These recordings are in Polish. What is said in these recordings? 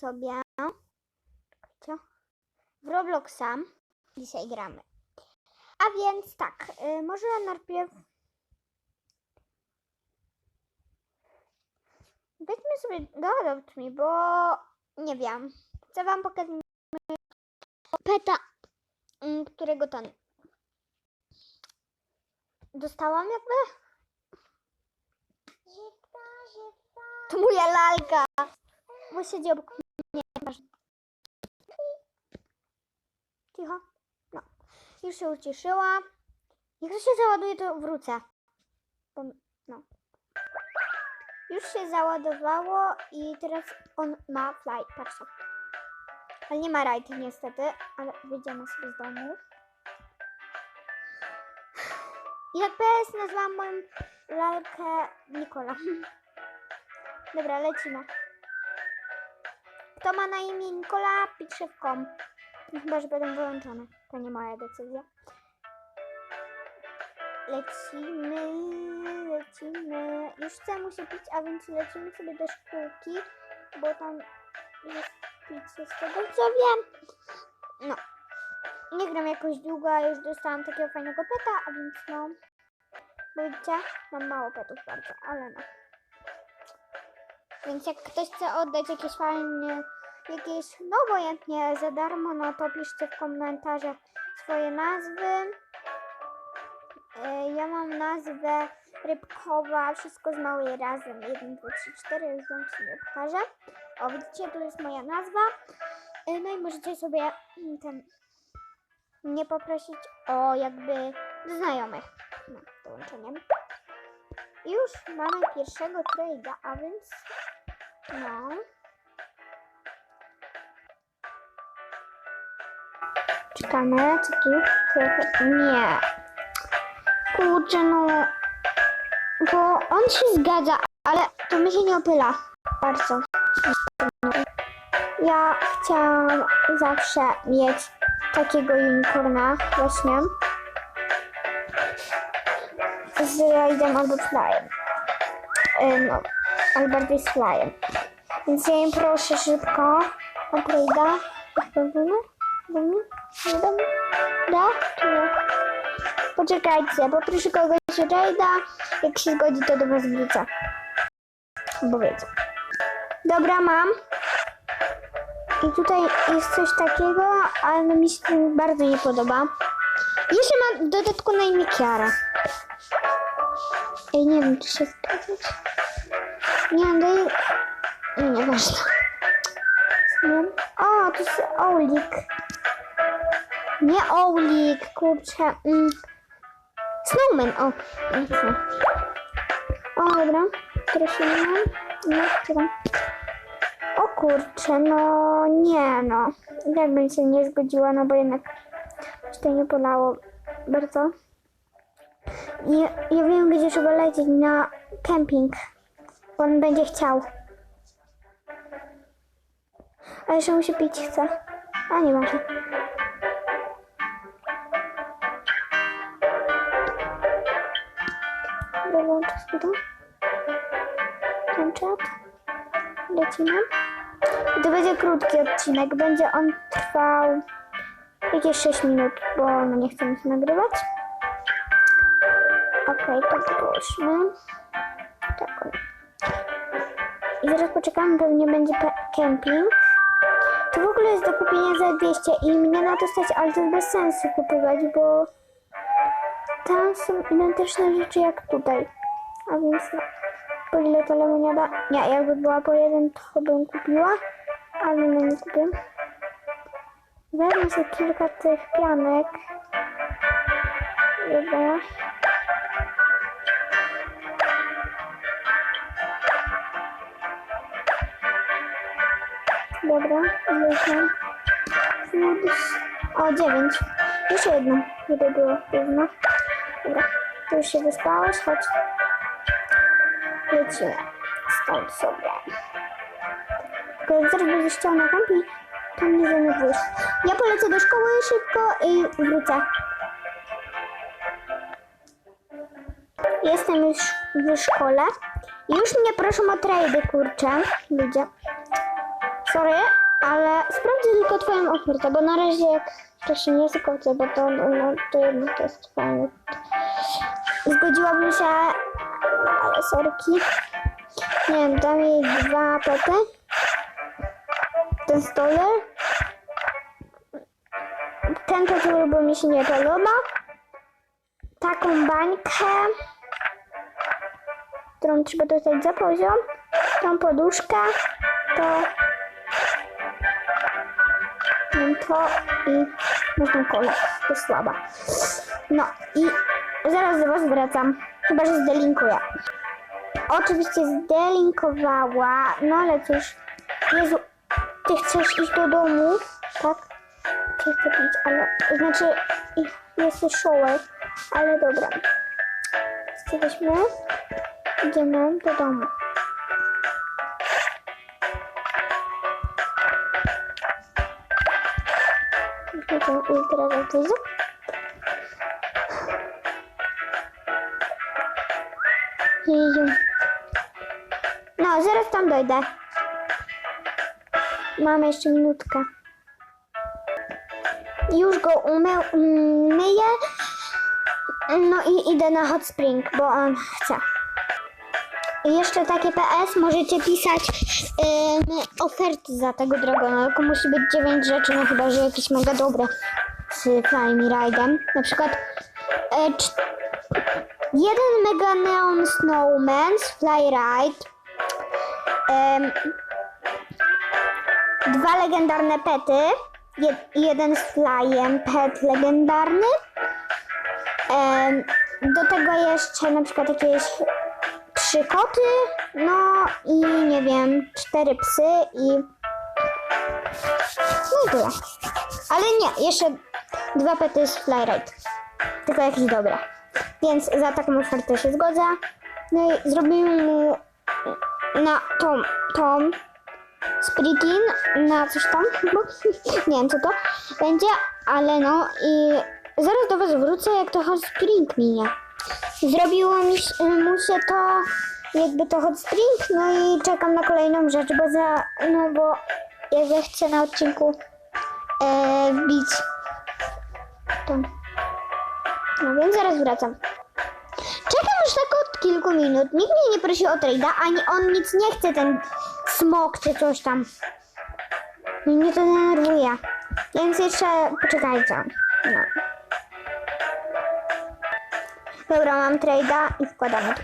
sobie Czekajcie. w Robloxa. Dzisiaj gramy. A więc tak, y, może najpierw weźmy sobie dodawać mi, bo nie wiem. Chcę wam pokazać peta, mm, którego ten dostałam jakby. To moja lalka. Bo siedzi obok. Cicho. No. Już się ucieszyła. Jak to się załaduje, to wrócę. No. Już się załadowało i teraz on ma fly. Patrzcie. Ale nie ma rajty niestety, ale wyjdziemy sobie z domu. Jak PS nazwałam moją lalkę Nikola. Dobra, lecimy. Kto ma na imię Nikola. No Chyba, że będą wyłączone. To nie moja decyzja. Lecimy, lecimy. Już chcę mu się pić, a więc lecimy sobie do szkółki, bo tam jest picie z tego, co wiem. No. Nie gram jakoś długo, a już dostałam takiego fajnego peta, a więc no. Bo widzicie, mam mało petów bardzo, ale no. Więc jak ktoś chce oddać jakieś fajne, jakieś, no obojętnie za darmo, no to piszcie w komentarzach swoje nazwy. E, Ja mam nazwę Rybkowa, wszystko z małej razem. 1, 2, 3, 4, już wam pokażę. O, widzicie, tu jest moja nazwa. E, No i możecie sobie mm, ten poprosić o jakby znajomych. No, dołączeniem. Już mamy pierwszego trade'a, a więc no. Czekamy, co tu? Nie. Kurczę, no. Bo on się zgadza, ale to mi się nie opyla. Bardzo. Ja chciałam zawsze mieć takiego unicorna właśnie. Z rajdem albo flyem. No, ale bardziej flyem. Więc ja im proszę szybko o trade'a. Nie do mnie? Da? Czy? Poczekajcie, poproszę kogoś o trade'a. Jak się zgodzi, to do was wrócę. Bo wiecie. Dobra, mam. I tutaj jest coś takiego, ale mi się to bardzo nie podoba. Jeszcze mam dodatku na imię Kiara. Ej, nie wiem, czy się zgadzać. Nie wiem, daj... Nie, nieważne. Nie wiem. O, to jest Olik. Nie Olik, kurczę. Mm. Snowman, o. O, dobra. Teraz nie mam. Nie, czekam. O kurczę, no nie no. Jak bym się nie zgodziła, no bo jednak się to nie polało bardzo. Ja, ja wiem, gdzie trzeba lecieć na kemping. On będzie chciał. A jeszcze mu się pić chce. A nie może. Dołączę sobie. Ten czat. Lecimy. I to będzie krótki odcinek. Będzie on trwał jakieś 6 minut, bo no nie chcę się nagrywać. Okej, to poszmy. Tak. I zaraz poczekamy, pewnie będzie camping. To w ogóle jest do kupienia za 200 i mnie na to stać, ale to bez sensu kupować, bo tam są identyczne rzeczy jak tutaj. A więc no, po ile to lemoniada? Nie, jakby była po jeden, to bym kupiła, ale no nie kupię. Wezmę sobie kilka tych pianek. Dobra. Dobra, ile? O, dziewięć. Jeszcze jedno, żeby było równo. Dobra, tu już się wyspałaś, chodź. Lecimy stąd sobie. Tylko jak zaraz będziesz chciał na kampi, to mnie denerwujesz. Ja polecę do szkoły szybko i wrócę. Jestem już w szkole. Już mnie proszą o trade, kurczę, ludzie. Sorry, ale sprawdzę tylko twoją ofertę, bo na razie jak wcześniej nie zakończę, bo to, no, no, to jednak jest fajne. Zgodziłabym się, ale sorki. Nie wiem, dam jej dwa pety. Ten stoler. Ten tytuł, bo mi się nie podoba. Taką bańkę, którą trzeba dostać za poziom. Tą poduszkę, to to i można kolę. To jest słaba. No i zaraz do was wracam. Chyba, że zdelinkuję. Oczywiście zdelinkowała, no ale cóż. Jezu, ty chcesz iść do domu, tak? Ty chcę pić, ale, znaczy, jesteś shower, ale dobra. Jesteśmy, idziemy do domu. Widzę ultra. Jeju. No, zaraz tam dojdę. Mamy jeszcze minutkę. Już go umył, myję. No i idę na hot spring, bo on chce. Jeszcze takie PS możecie pisać ym, oferty za tego dragona, tylko musi być 9 rzeczy, no chyba, że jakieś mega dobre z Fly Me Ride'em. Na przykład e, jeden Mega Neon Snowman z Fly Ride, em, dwa legendarne pety, jed, jeden z Flyem pet legendarny, do tego jeszcze na przykład jakieś trzy koty, no i nie wiem, cztery psy i no i tyle. Ale nie, jeszcze dwa pety z Flyride. Tylko jakieś dobre. Więc za taką ofertę się zgodzę. No i zrobimy mu na tą, tą Spritin, na coś tam, bo nie wiem co to będzie, ale no i zaraz do was wrócę, jak to hot spring minie. Zrobiło mi, mu się to jakby to hot spring, no i czekam na kolejną rzecz, bo za, no bo jakby chcę na odcinku e, wbić to. No więc zaraz wracam. Czekam już tak od kilku minut. Nikt mnie nie prosi o trade'a, ani on nic nie chce, ten smok czy coś tam. Mnie to denerwuje. Więc jeszcze poczekajcie. No. Dobra, mam trade'a i wkładamy.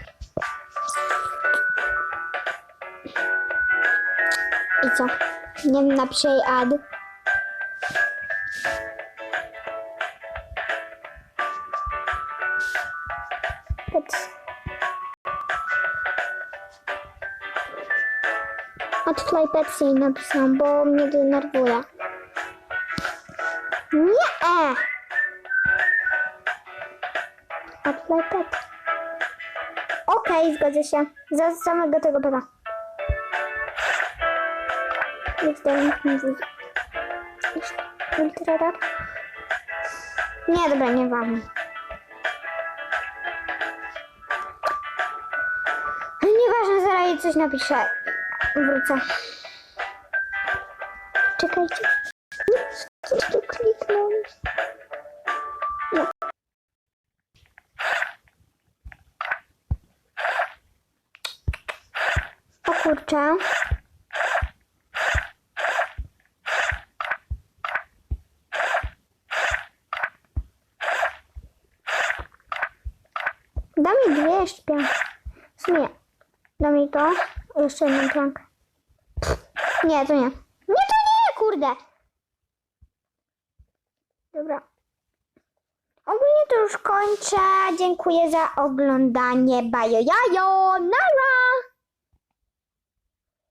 I co? Nie wiem, napiszę jej ad. Pets. Odfly Petsy napisałam, bo mnie denerwuje. Nie! Okej, zgodzę się. Za samego tego widzę. Ultra rap. Nie, dobra, nie ważne. Nieważne, zaraz jej coś napiszę. Wrócę. Czekajcie. Kurczę. Dam mi dwie jeszcze. W sumie. Mi to. Jeszcze jedną piankę. Nie, to nie. Nie, to nie, kurde. Dobra. Ogólnie to już kończę. Dziękuję za oglądanie. Bajo jajo. Nara!